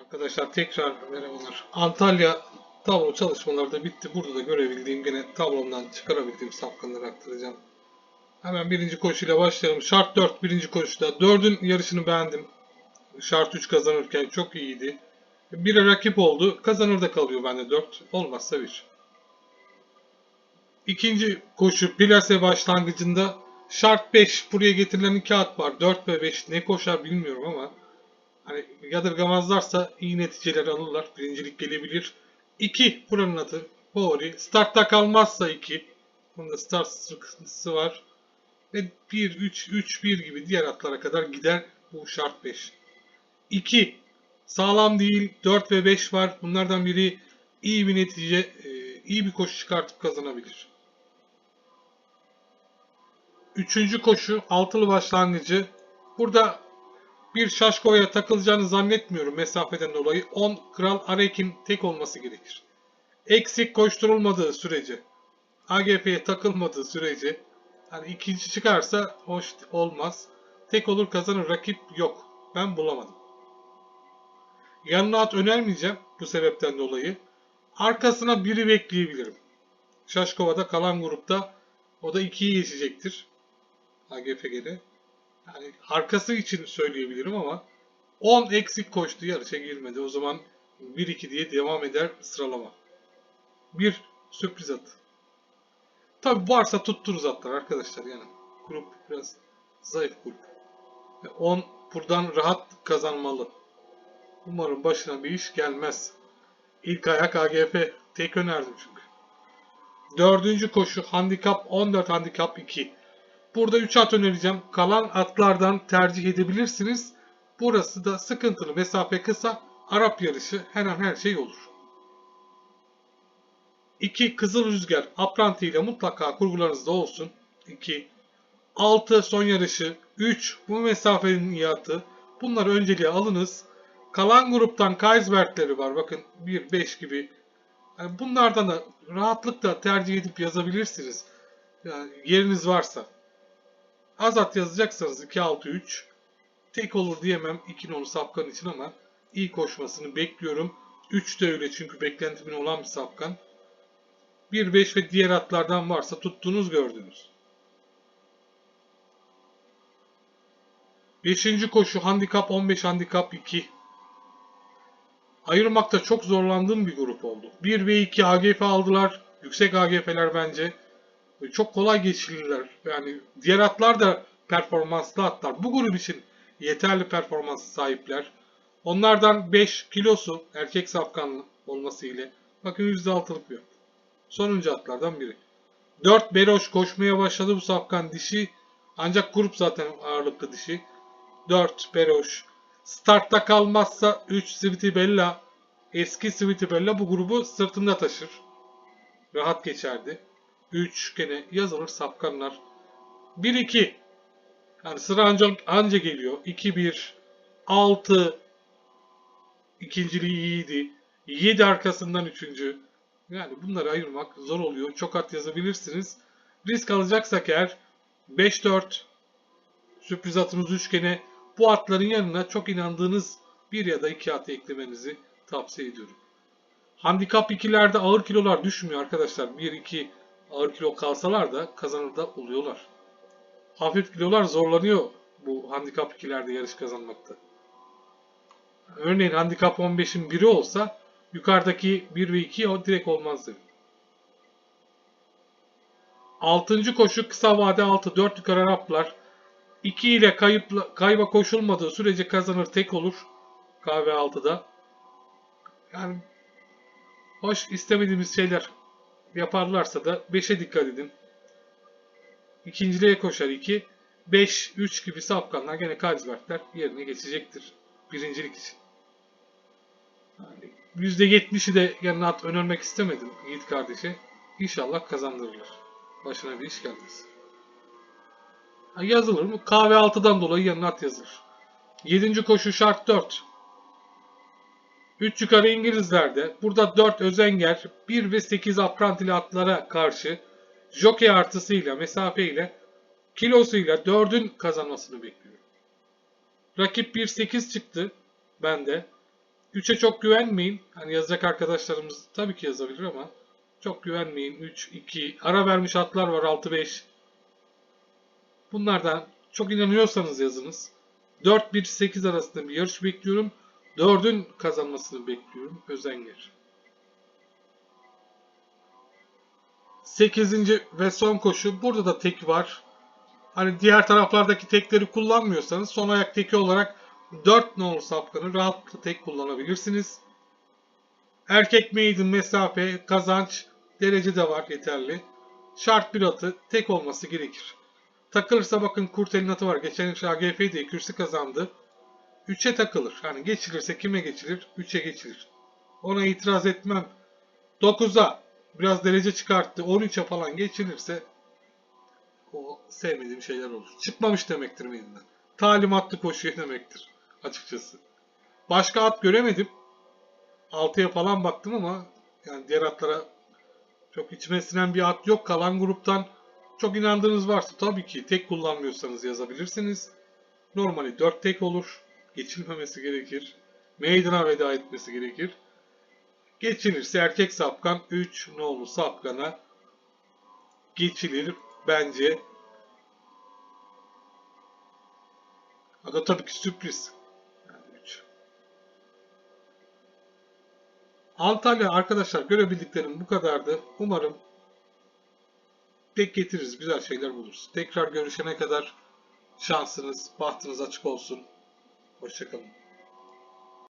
Arkadaşlar tekrar merhabalar. Antalya tablo çalışmaları da bitti. Burada da görebildiğim gene tablomdan çıkarabildiğim safkanları aktaracağım. Hemen birinci koşuyla başlayalım. Şart 4 birinci koşuda. 4'ün yarışını beğendim. Şart 3 kazanırken çok iyiydi. Bire rakip oldu. Kazanır da kalıyor bende 4. Olmazsa 1. İkinci koşu plase başlangıcında şart 5 buraya getirilen 2 at var. 4 ve 5 ne koşar bilmiyorum ama hani yadırgamazlarsa iyi neticeler alırlar. Birincilik gelebilir. 2 buranın atı. Favori. Startta kalmazsa 2. Bunda start sıkıntısı var. Ve 1, 3, 3, 1 gibi diğer atlara kadar gider bu şart 5. 2. Sağlam değil. 4 ve 5 var. Bunlardan biri iyi bir netice, e, iyi bir koşu çıkartıp kazanabilir. Üçüncü koşu altılı başlangıcı. Burada bir şaşkoya takılacağını zannetmiyorum mesafeden dolayı. 10 Kral Arek'in tek olması gerekir. Eksik koşturulmadığı sürece, AGP'ye takılmadığı sürece hani ikinci çıkarsa hoş olmaz. Tek olur kazanır rakip yok. Ben bulamadım. Yanına at önermeyeceğim bu sebepten dolayı. Arkasına biri bekleyebilirim. Şaşkova'da kalan grupta o da 2'yi geçecektir. AGF geri. Yani arkası için söyleyebilirim ama 10 eksik koştu yarışa girmedi. O zaman 1-2 diye devam eder sıralama. Bir sürpriz at. Tabi varsa tutturuz atlar arkadaşlar yani. Grup biraz zayıf grup. Ve 10 buradan rahat kazanmalı. Umarım başına bir iş gelmez. İlk ayak AGF. Tek önerdim çünkü. Dördüncü koşu handikap 14 handikap 2. Burada 3 at önereceğim. Kalan atlardan tercih edebilirsiniz. Burası da sıkıntılı. Mesafe kısa. Arap yarışı her an her şey olur. 2. Kızıl Rüzgar. Apranti ile mutlaka kurgularınızda olsun. 2. 6. Son yarışı. 3. Bu mesafenin iyatı. Bunları önceliğe alınız. Kalan gruptan Kaisberg'leri var. Bakın 1, 5 gibi. Bunlardan da rahatlıkla tercih edip yazabilirsiniz. Yani yeriniz varsa. Azat yazacaksanız 2-6-3. Tek olur diyemem 2 nolu safkan için ama iyi koşmasını bekliyorum. 3 de öyle çünkü beklentimin olan bir safkan. 1-5 ve diğer atlardan varsa tuttuğunuz gördünüz. 5. koşu handikap 15 handikap 2. Ayırmakta çok zorlandığım bir grup oldu. 1 ve 2 AGF aldılar. Yüksek AGF'ler bence. Çok kolay geçirirler. Yani diğer atlar da performanslı atlar. Bu grup için yeterli performans sahipler. Onlardan 5 kilosu erkek safkanlı olması ile bakın %6'lık bir at. Sonuncu atlardan biri. 4 Beroş koşmaya başladı bu safkan dişi. Ancak grup zaten ağırlıklı dişi. 4 Beroş. Startta kalmazsa 3 Svitibella. Eski Svitibella bu grubu sırtında taşır. Rahat geçerdi. 3 gene yazılır safkanlar. 1-2. Yani sıra anca, anca geliyor. 2-1. 6. İkinciliği iyiydi. 7 arkasından üçüncü. Yani bunları ayırmak zor oluyor. Çok at yazabilirsiniz. Risk alacaksak eğer 5-4 sürpriz atımız üçgene bu atların yanına çok inandığınız bir ya da iki at eklemenizi tavsiye ediyorum. Handikap 2'lerde ağır kilolar düşmüyor arkadaşlar. 1-2 ağır kilo kalsalar da kazanır da oluyorlar. Hafif kilolar zorlanıyor bu handikap 2'lerde yarış kazanmakta. Örneğin handikap 15'in biri olsa yukarıdaki 1 ve 2 o direkt olmazdı. 6. koşu kısa vade 6 4 yukarı Araplar 2 ile kayıpla, kayba koşulmadığı sürece kazanır tek olur. KV 6'da. Yani hoş istemediğimiz şeyler yaparlarsa da 5'e dikkat edin. İkinciliğe koşar 2. 5, 3 gibi safkanlar gene Kaisbergler yerine geçecektir. Birincilik için. Yani %70'i de yanına at önermek istemedim Yiğit kardeşe. İnşallah kazandırırlar. Başına bir iş gelmez. Ha, yazılır mı? KV 6'dan dolayı yanına at yazılır. 7. koşu şart 4. 3 yukarı İngilizlerde. Burada 4 özenger, 1 ve 8 aprantili atlara karşı jockey artısıyla, mesafeyle, kilosuyla 4'ün kazanmasını bekliyorum. Rakip 1-8 çıktı bende. 3'e çok güvenmeyin. Hani yazacak arkadaşlarımız tabii ki yazabilir ama çok güvenmeyin. 3, 2, ara vermiş atlar var 6, 5. Bunlardan çok inanıyorsanız yazınız. 4, 1, 8 arasında bir yarış bekliyorum. 4'ün kazanmasını bekliyorum. Özenger. 8. ve son koşu. Burada da tek var. Hani diğer taraflardaki tekleri kullanmıyorsanız son ayak teki olarak 4 nolu safkanı rahatlıkla tek kullanabilirsiniz. Erkek maiden mesafe, kazanç, derece de var yeterli. Şart bir atı tek olması gerekir. Takılırsa bakın Kurtel'in atı var. Geçen yıl AGF diye kürsü kazandı. 3'e takılır. Hani geçilirse kime geçilir? 3'e geçilir. Ona itiraz etmem. 9'a biraz derece çıkarttı. 13'e falan geçilirse o sevmediğim şeyler olur. Çıkmamış demektir meydinden. Talimatlı koşuyor demektir açıkçası. Başka at göremedim. 6'ya falan baktım ama yani diğer atlara çok içime sinen bir at yok. Kalan gruptan çok inandığınız varsa tabii ki tek kullanmıyorsanız yazabilirsiniz. Normali 4 tek olur. Geçilmemesi gerekir. Maiden'a veda etmesi gerekir. Geçilirse erkek sapkan 3 nolu sapkana geçilir bence. Da tabii ki sürpriz. Yani üç. Antalya arkadaşlar görebildiklerim bu kadardı. Umarım tek getiririz. Güzel şeyler buluruz. Tekrar görüşene kadar şansınız, bahtınız açık olsun. Hoşçakalın.